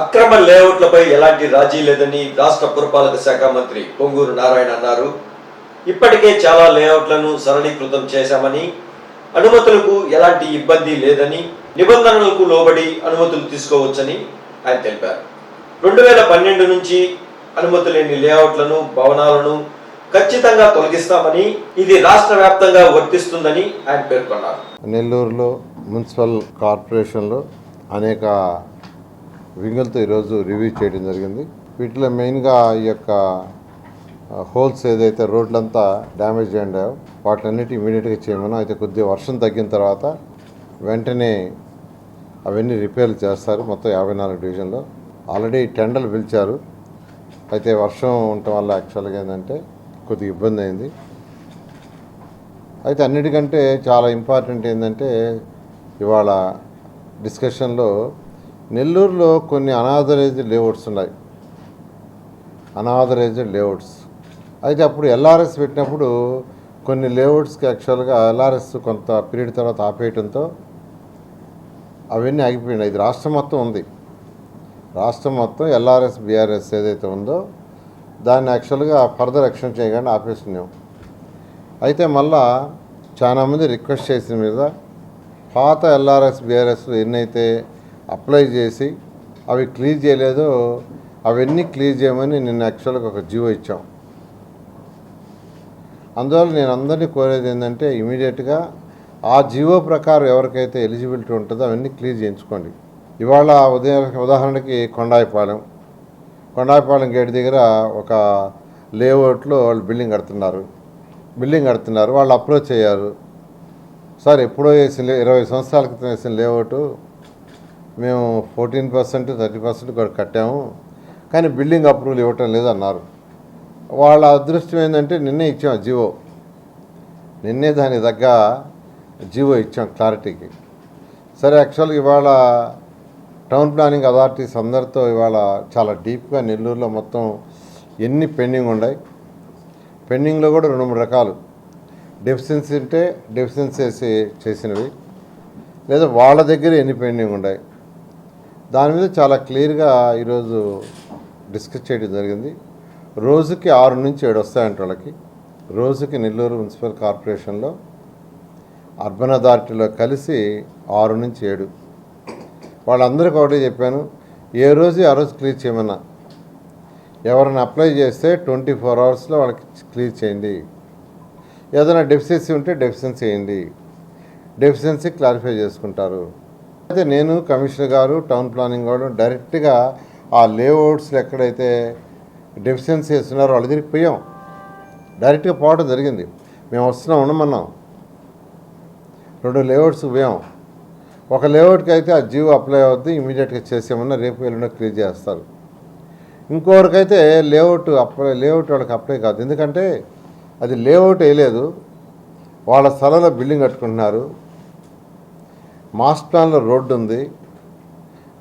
అక్రమ లేఅవుట్లపై ఎలాంటి రాజీ లేదని రాష్ట్ర పురపాలక శాఖ మంత్రి పొంగూరు నారాయణ అన్నారు. ఇప్పటికే చాలా లేఅవుట్లను సరళీకృతం చేశామని అనుమతులకు ఎలాంటి ఇబ్బంది లేదని నిబంధనలకు లోబడి అనుమతులు తీసుకోవచ్చని ఆయన తెలిపారు. రెండు వేల పన్నెండు నుంచి అనుమతి లేని లేఅవుట్లను భవనాలను ఖచ్చితంగా తొలగిస్తామని ఇది రాష్ట్ర వ్యాప్తంగా వర్తిస్తుందని ఆయన పేర్కొన్నారు. నెల్లూరులో మున్సిపల్ కార్పొరేషన్లో అనేక వింగల్తో ఈరోజు రివ్యూ చేయడం జరిగింది. వీటిలో మెయిన్గా ఈ యొక్క హోల్స్ ఏదైతే రోడ్లంతా డ్యామేజ్ అయ్యాయో వాటిలన్నిటి ఇమీడియట్గా చేయమని అయితే కొద్దిగా వర్షం తగ్గిన తర్వాత వెంటనే అవన్నీ రిపేర్లు చేస్తారు. మొత్తం యాభై నాలుగు డివిజన్లో ఆల్రెడీ టెండర్లు పిలిచారు. అయితే వర్షం ఉండటం వల్ల యాక్చువల్గా ఏంటంటే కొద్దిగా ఇబ్బంది అయింది. అయితే అన్నిటికంటే చాలా ఇంపార్టెంట్ ఏంటంటే ఇవాళ డిస్కషన్లో నెల్లూరులో కొన్ని అనాథరైజ్డ్ లేఅవుట్స్ ఉన్నాయి. Unauthorised layouts. అయితే అప్పుడు ఎల్ఆర్ఎస్ పెట్టినప్పుడు కొన్ని లేఅవుట్స్కి యాక్చువల్గా ఎల్ఆర్ఎస్ కొంత పీరియడ్ తర్వాత ఆపేయటంతో అవన్నీ ఆగిపోయినాయి. ఇది రాష్ట్రం మొత్తం ఉంది. రాష్ట్రం మొత్తం ఎల్ఆర్ఎస్ బీఆర్ఎస్ ఏదైతే ఉందో దాన్ని యాక్చువల్గా ఫర్దర్ ఎక్షన్ చేయగానే ఆపేస్తున్నాం అయితే మళ్ళా చాలామంది రిక్వెస్ట్ చేసిన మీద పాత ఎల్ఆర్ఎస్ బీఆర్ఎస్ ఎన్నైతే అప్లై చేసి అవి క్లియర్ చేయలేదు. అవన్నీ క్లియర్ చేయమని నిన్న యాక్చువల్గా ఒక జీవో ఇచ్చాం. అందువల్ల నేను అందరినీ కోరేది ఏంటంటే ఇమీడియట్గా ఆ జీవో ప్రకారం ఎవరికైతే ఎలిజిబిలిటీ ఉంటుందో అవన్నీ క్లియర్ చేయించుకోండి. ఇవాళ ఉదయం ఉదాహరణకి కొండాయిపాలెం. కొండాయిపాలెం గేట్ దగ్గర ఒక లేఅవుట్లో వాళ్ళు బిల్డింగ్ కడుతున్నారు. బిల్డింగ్ కడుతున్నారు. వాళ్ళు అప్రోచ్ అయ్యారు. సార్ ఎప్పుడో వేసిన ఇరవై సంవత్సరాల క్రితం వేసిన లేఅవుట్ మేము ఫోర్టీన్ పర్సెంట్ థర్టీ పర్సెంట్ కూడా కట్టాము. కానీ బిల్డింగ్ అప్రూవల్ ఇవ్వటం లేదు అన్నారు వాళ్ళ అదృష్టం ఏంటంటే నిన్నే ఇచ్చాం జివో. నిన్నే దానికి తగ్గ జివో ఇచ్చాం క్లారిటీకి. సరే యాక్చువల్గా ఇవాళ టౌన్ ప్లానింగ్ అథారిటీస్ అందరితో ఇవాళ చాలా డీప్గా నెల్లూరులో మొత్తం ఎన్ని పెండింగ్ ఉన్నాయి? పెండింగ్లో కూడా రెండు మూడు రకాలు. డెఫిషియన్సీ ఉంటే డెఫిషియన్సీ చేసినవి. లేదా వాళ్ళ దగ్గర ఎన్ని పెండింగ్ ఉన్నాయి? దాని మీద చాలా క్లియర్గా ఈరోజు డిస్కస్ చేయడం జరిగింది. రోజుకి ఆరు నుంచి ఏడు వస్తాయంట వాళ్ళకి. రోజుకి నెల్లూరు మున్సిపల్ కార్పొరేషన్లో అర్బన్ అథారిటీలో కలిసి ఆరు నుంచి ఏడు. వాళ్ళందరికీ ఒకటే చెప్పాను ఏ రోజు ఆ రోజు క్లియర్ చేయమన్నా. ఎవరైనా అప్లై చేస్తే ట్వంటీ ఫోర్ అవర్స్లో వాళ్ళకి క్లియర్ చేయండి. ఏదైనా డెఫిషియన్సీ ఉంటే డెఫిషియన్సీ చేయండి డెఫిషియన్సీ క్లారిఫై చేసుకుంటారు. అయితే నేను కమిషనర్ గారు టౌన్ ప్లానింగ్ గారు డైరెక్ట్గా ఆ లేఅవుట్స్లో ఎక్కడైతే డెఫిషియన్సీస్ ఉన్నారో వాళ్ళ దగ్గరికి పోయాం. డైరెక్ట్గా పోవడం జరిగింది. మేము వస్తున్నాం ఉండమన్నాం. రెండు లేఅవుట్స్ పోయాం. ఒక లేఅవుట్కి అయితే ఆ జీవో అప్లై అవుద్ది ఇమీడియట్గా చేసేమన్నా రేపు ఎల్లుండో క్లియర్ చేస్తారు. ఇంకొకరికైతే లేఅవుట్ అప్లై లేఅవుట్ వాళ్ళకి అప్లై కాదు. ఎందుకంటే అది లేఅవుట్ వేయలేదు. వాళ్ళ స్థలంలో బిల్డింగ్ కట్టుకుంటున్నారు. మాస్ ప్లాన్లో రోడ్డు ఉంది.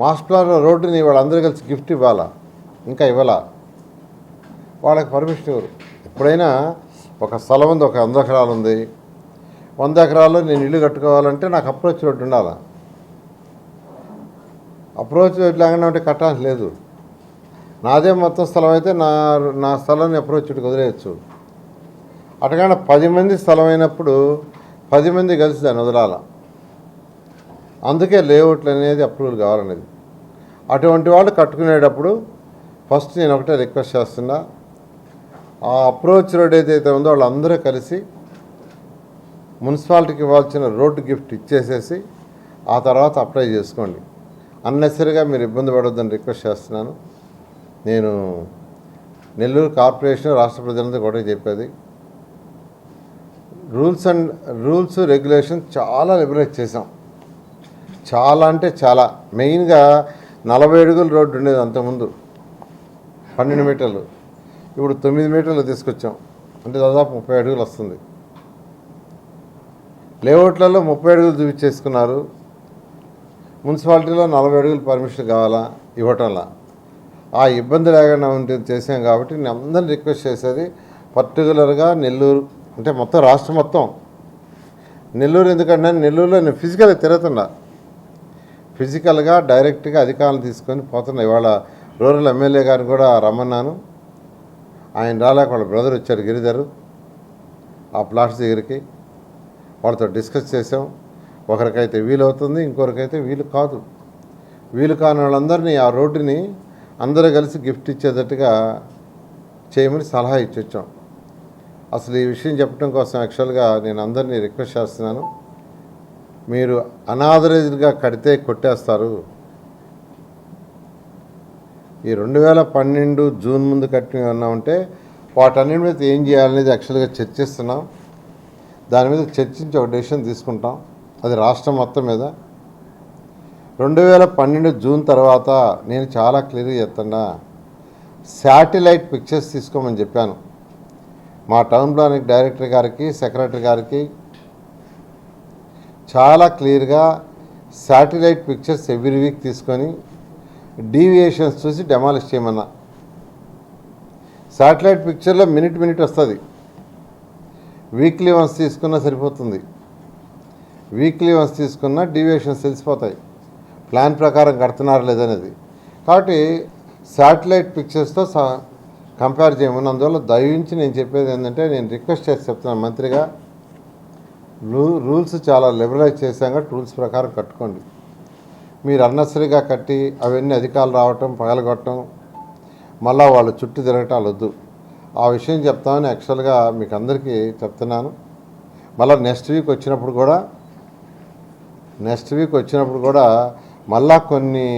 మాస్ ప్లాన్లో రోడ్డుని వాళ్ళందరూ కలిసి గిఫ్ట్ ఇవ్వాలా? ఇంకా ఇవ్వాలా? వాళ్ళకి పర్మిషన్ ఇవ్వరు ఎప్పుడైనా ఒక స్థలం ఉంది ఒక వంద ఎకరాలు ఉంది. వంద ఎకరాల్లో నేను ఇల్లు కట్టుకోవాలంటే నాకు అప్రోచ్ రోడ్డు ఉండాలా? అప్రోచ్ రోడ్డు లేకుండా ఉంటే కట్టాల్సి లేదు. నాదే మొత్తం స్థలం అయితే నా నా స్థలాన్ని అప్రోచ్ రోడ్డుకి వదిలేయచ్చు. అటుకన్నా పది మంది స్థలం అయినప్పుడు పది మంది కలిసి దాన్ని వదలాలా? అందుకే లేఅవుట్లు అనేది అప్రూవల్ కావాలనేది. అటువంటి వాళ్ళు కట్టుకునేటప్పుడు ఫస్ట్ నేను ఒకటే రిక్వెస్ట్ చేస్తున్నా. ఆ అప్రోచ్ రోడ్ ఏదైతే ఉందో వాళ్ళందరూ కలిసి మున్సిపాలిటీకి ఇవ్వాల్సిన రోడ్డు గిఫ్ట్ ఇచ్చేసేసి ఆ తర్వాత అప్లై చేసుకోండి. అన్నెసరిగా మీరు ఇబ్బంది పడొద్దని రిక్వెస్ట్ చేస్తున్నాను. నేను నెల్లూరు కార్పొరేషన్ రాష్ట్ర ప్రజలంతా కూడా చెప్పేది. రూల్స్ అండ్ రూల్స్ రెగ్యులేషన్ చాలా లిబరేట్ చేసాం చాలా అంటే చాలా. మెయిన్గా నలభై అడుగుల రోడ్డు ఉండేది అంతకుముందు. పన్నెండు మీటర్లు. ఇప్పుడు తొమ్మిది మీటర్లు తీసుకొచ్చాం. అంటే దాదాపు ముప్పై అడుగులు వస్తుంది. లేఅవుట్లలో ముప్పై అడుగులు చూపించేసుకున్నారు. మున్సిపాలిటీలో నలభై అడుగులు పర్మిషన్ కావాలా? ఇవ్వటంలా. ఆ ఇబ్బంది లేకుండా ఉంటే చేసాం కాబట్టి నేను అందరిని రిక్వెస్ట్ చేసేది పర్టికులర్గా నెల్లూరు. అంటే మొత్తం రాష్ట్రం మొత్తం. నెల్లూరు ఎందుకంటే నెల్లూరులో నేను ఫిజికల్గా తిరుగుతున్నా. ఫిజికల్గా డైరెక్ట్గా అధికారులు తీసుకొని పోతున్నాయి ఇవాళ రూరల్ ఎమ్మెల్యే గారిని కూడా రమ్మన్నాను. ఆయన రాలేక వాళ్ళ బ్రదర్ వచ్చారు గిరిధర్ ఆ ప్లాట్స్ దగ్గరికి. వాళ్ళతో డిస్కస్ చేసాం ఒకరికైతే వీలు అవుతుంది ఇంకొకరికైతే వీలు కాదు. వీలు కాని వాళ్ళందరినీ ఆ రోడ్డుని అందరూ కలిసి గిఫ్ట్ ఇచ్చేటట్టుగా చేయమని సలహా ఇచ్చొచ్చాం అసలు ఈ విషయం చెప్పడం కోసం యాక్చువల్గా నేను అందరినీ రిక్వెస్ట్ చేస్తున్నాను. మీరు అనాథరైజ్డ్గా కడితే కొట్టేస్తారు. ఈ రెండు వేల పన్నెండు జూన్ ముందు కట్టినవి ఏమన్నా ఉంటే వాటన్నిటి మీద ఏం చేయాలనేది యాక్చువల్గా చర్చిస్తున్నాం. దాని మీద చర్చించి ఒక డెసిషన్ తీసుకుంటాం. అది రాష్ట్రం మొత్తం మీద. రెండు వేల పన్నెండు జూన్ తర్వాత నేను చాలా క్లియర్గా చెప్తున్నా శాటిలైట్ పిక్చర్స్ తీసుకోమని చెప్పాను. మా టౌన్ ప్లానింగ్ డైరెక్టర్ గారికి సెక్రటరీ గారికి చాలా క్లియర్గా శాటిలైట్ పిక్చర్స్ ఎవ్రీ వీక్ తీసుకొని డీవియేషన్స్ చూసి డెమాలిష్ చేయమన్నా. శాటిలైట్ పిక్చర్లో మినిట్ మినిట్ వస్తుంది. వీక్లీ వన్స్ తీసుకున్నా సరిపోతుంది. వీక్లీ వన్స్ తీసుకున్నా డీవియేషన్స్ తెలిసిపోతాయి. ప్లాన్ ప్రకారం కడుతున్నారా లేదనేది కాబట్టి శాటిలైట్ పిక్చర్స్తో స కంపేర్ చేయమని అందువల్ల దయించి నేను చెప్పేది ఏంటంటే నేను రిక్వెస్ట్ చేసి చెప్తున్నాను మంత్రిగా రూల్స్ చాలా లిబరలైజ్ చేశాక రూల్స్ ప్రకారం కట్టుకోండి. మీరు అన్నసరిగా కట్టి అవన్నీ అధికారులు రావటం పగలగొట్టడం మళ్ళా వాళ్ళు చుట్టూ తిరగటాలు వద్దు ఆ విషయం చెప్తామని యాక్చువల్గా మీకు అందరికీ చెప్తున్నాను. మళ్ళీ నెక్స్ట్ వీక్ వచ్చినప్పుడు కూడా నెక్స్ట్ వీక్ వచ్చినప్పుడు కూడా మళ్ళా కొన్ని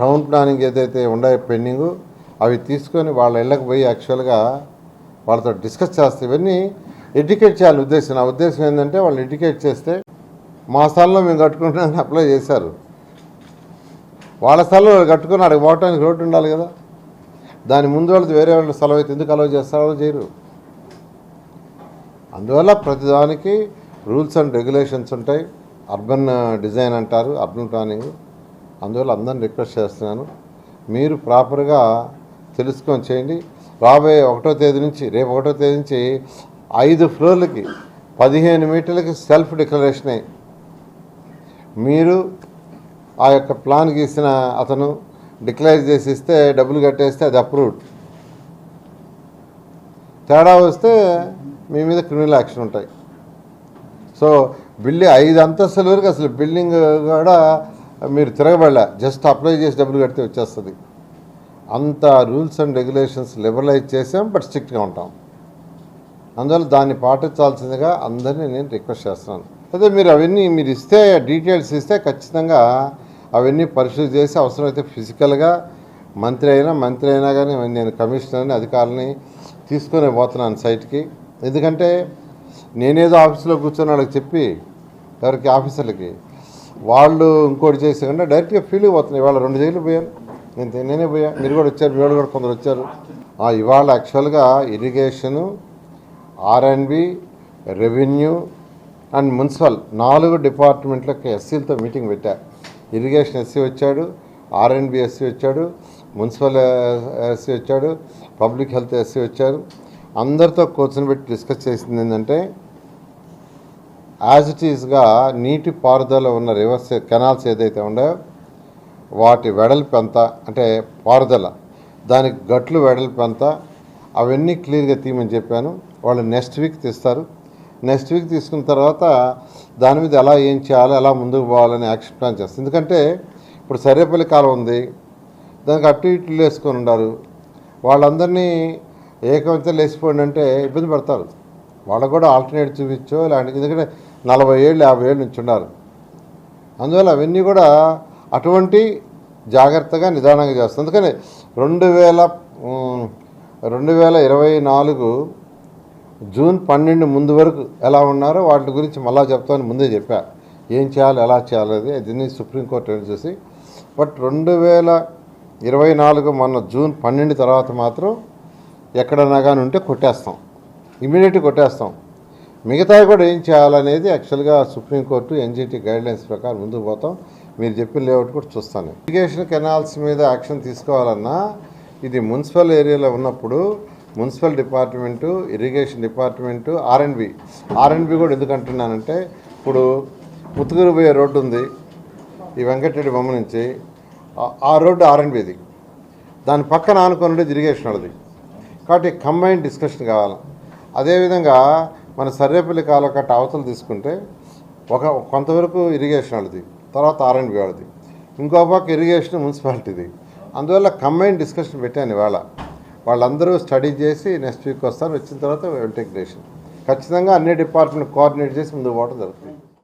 టౌన్ ప్లానింగ్ ఏదైతే ఉండే పెండింగు అవి తీసుకొని వాళ్ళ ఇళ్ళకి పోయి యాక్చువల్గా వాళ్ళతో డిస్కస్ చేస్తే ఇవన్నీ ఎడ్యుకేట్ చేయాలని ఉద్దేశం. నా ఉద్దేశం ఏంటంటే వాళ్ళు ఎడ్యుకేట్ చేస్తే మా స్థలంలో మేము కట్టుకుంటామని అప్లై చేశారు. వాళ్ళ స్థలంలో కట్టుకుని అక్కడికి పోవటానికి రోడ్డు ఉండాలి కదా. దాని ముందు వాళ్ళది వేరే వాళ్ళ స్థలం అయితే ఎందుకు అలవ చేస్తారో చేయరు. అందువల్ల ప్రతిదానికి రూల్స్ అండ్ రెగ్యులేషన్స్ ఉంటాయి. అర్బన్ డిజైన్ అంటారు అర్బన్ ప్లానింగ్. అందువల్ల అందరిని రిక్వెస్ట్ చేస్తున్నాను. మీరు ప్రాపర్గా తెలుసుకొని చేయండి. రాబోయే ఒకటో తేదీ నుంచి రేపు ఒకటో తేదీ నుంచి ఐదు ఫ్లోర్లకి పదిహేను మీటర్లకి సెల్ఫ్ డిక్లరేషన్. మీరు ఆ యొక్క ప్లాన్ గీసిన అతను డిక్లేర్ చేసి ఇస్తే డబ్బులు కట్టేస్తే అది అప్రూవ్డ్. తేడా వస్తే మీ మీద క్రిమినల్ యాక్షన్ ఉంటాయి. సో బిల్డింగ్ ఐదు అంతస్తుల వరకు అసలు బిల్డింగ్ కూడా మీరు తిరగబడలే. జస్ట్ అప్లై చేసి డబ్బులు కడితే వచ్చేస్తుంది. అంత రూల్స్ అండ్ రెగ్యులేషన్స్ లిబరలైజ్ చేసాం బట్ స్ట్రిక్ట్గా ఉంటాం. అందువల్ల దాన్ని పాటించాల్సిందిగా అందరినీ నేను రిక్వెస్ట్ చేస్తున్నాను. అదే మీరు అవన్నీ మీరు ఇస్తే డీటెయిల్స్ ఇస్తే ఖచ్చితంగా అవన్నీ పరిశీలి చేసి అవసరమైతే ఫిజికల్గా మంత్రి అయినా మంత్రి అయినా కానీ నేను కమిషనర్ని అధికారులని తీసుకొని పోతున్నాను సైట్కి. ఎందుకంటే నేనేదో ఆఫీసులో కూర్చొని వాళ్ళకి చెప్పి ఎవరికి ఆఫీసర్లకి వాళ్ళు ఇంకోటి చేసేకుండా డైరెక్ట్గా ఫీల్డ్కి పోతున్నాయి. ఇవాళ రెండు జైలు పోయాను. నేను నేనే పోయా. మీరు కూడా వచ్చారు. మీరు కూడా కొందరు వచ్చారు. ఆ, ఇవాళ యాక్చువల్గా irrigation RNB revenue and municipal నాలుగు డిపార్ట్మెంట్లకు ఎస్సీలతో మీటింగ్ పెట్టా. ఇరిగేషన్ ఎస్సీ వచ్చాడు ఆర్ఎన్బి ఎస్సీ వచ్చాడు మున్సిపల్ ఎస్సీ uh, వచ్చాడు పబ్లిక్ హెల్త్ ఎస్సీ వచ్చారు. అందరితో కూర్చొని పెట్టి డిస్కస్ చేసింది ఏంటంటే యాజ్ ఇట్ ఈస్గా నీటి పారుదల ఉన్న రివర్స్ కెనాల్స్ ఏదైతే ఉన్నాయో వాటి వెడల్పు ఎంత? అంటే పారుదల. దానికి గట్లు వెడల్పు ఎంత? అవన్నీ క్లియర్గా తీయమని చెప్పాను. వాళ్ళు నెక్స్ట్ వీక్ తీస్తారు. నెక్స్ట్ వీక్ తీసుకున్న తర్వాత దాని మీద ఎలా ఏం చేయాలో ఎలా ముందుకు పోవాలని యాక్షన్ ప్లాన్ చేస్తారు. ఎందుకంటే ఇప్పుడు సర్వేపల్లి కాలం ఉంది. దానికి అటు ఇటు వేసుకొని ఉన్నారు వాళ్ళందరినీ ఏకవంతం లేచిపోండి అంటే ఇబ్బంది పడతారు. వాళ్ళకు కూడా ఆల్టర్నేట్ చూపించో ఇలాంటి ఎందుకంటే నలభై ఏళ్ళు యాభై ఏళ్ళు నుంచి ఉన్నారు. అందువల్ల అవన్నీ కూడా అటువంటి జాగ్రత్తగా నిదానంగా చేస్తుంది అందుకని రెండు వేల రెండు వేల ఇరవై నాలుగు జూన్ పన్నెండు ముందు వరకు ఎలా ఉన్నారో వాటి గురించి మళ్ళా చెప్తామని ముందే చెప్పా. ఏం చేయాలి ఎలా చేయాలి దీన్ని సుప్రీంకోర్టు ఏం చూసి. బట్ రెండు వేల ఇరవై నాలుగు మొన్న జూన్ పన్నెండు తర్వాత మాత్రం ఎక్కడన్నా కానీ ఉంటే కొట్టేస్తాం. ఇమీడియట్గా కొట్టేస్తాం. మిగతావి కూడా ఏం చేయాలనేది యాక్చువల్గా సుప్రీంకోర్టు ఎన్జిటి గైడ్లైన్స్ ప్రకారం ముందుకు పోతాం. మీరు చెప్పిన లేఅవుట్ కూడా చూస్తాను. ఇరిగేషన్ కెనాల్స్ మీద యాక్షన్ తీసుకోవాలన్నా ఇది మున్సిపల్ ఏరియాలో ఉన్నప్పుడు మున్సిపల్ డిపార్ట్మెంటు ఇరిగేషన్ డిపార్ట్మెంటు ఆర్ఎండ్బి ఆర్ఎండ్బి కూడా ఎందుకు అంటున్నానంటే ఇప్పుడు పుత్తూరు పోయే రోడ్డు ఉంది ఈ వెంకటరెడ్డి బొమ్మ నుంచి. ఆ- రోడ్డు ఆర్ఎన్బిది దాని పక్కన ఆనుకున్నది ఇరిగేషన్ వాళ్ళది. కాబట్టి కంబైన్ డిస్కషన్ కావాలి. అదేవిధంగా మన సర్వేపల్లి కాలువ కట్ట అవతలు తీసుకుంటే ఒక కొంతవరకు ఇరిగేషన్ వాళ్ళది తర్వాత ఆర్ఎండ్బి వాళ్ళది. ఇంకో పక్క ఇరిగేషన్ మున్సిపాలిటీది. అందువల్ల కంబైన్ డిస్కషన్ పెట్టాను ఇవాళ. వాళ్ళందరూ స్టడీ చేసి నెక్స్ట్ వీక్ వస్తారు. వచ్చిన తర్వాత ఇంటిగ్రేషన్ ఖచ్చితంగా అన్ని డిపార్ట్మెంట్ కోఆర్డినేట్ చేసి ముందుకు పోవడం జరుగుతుంది.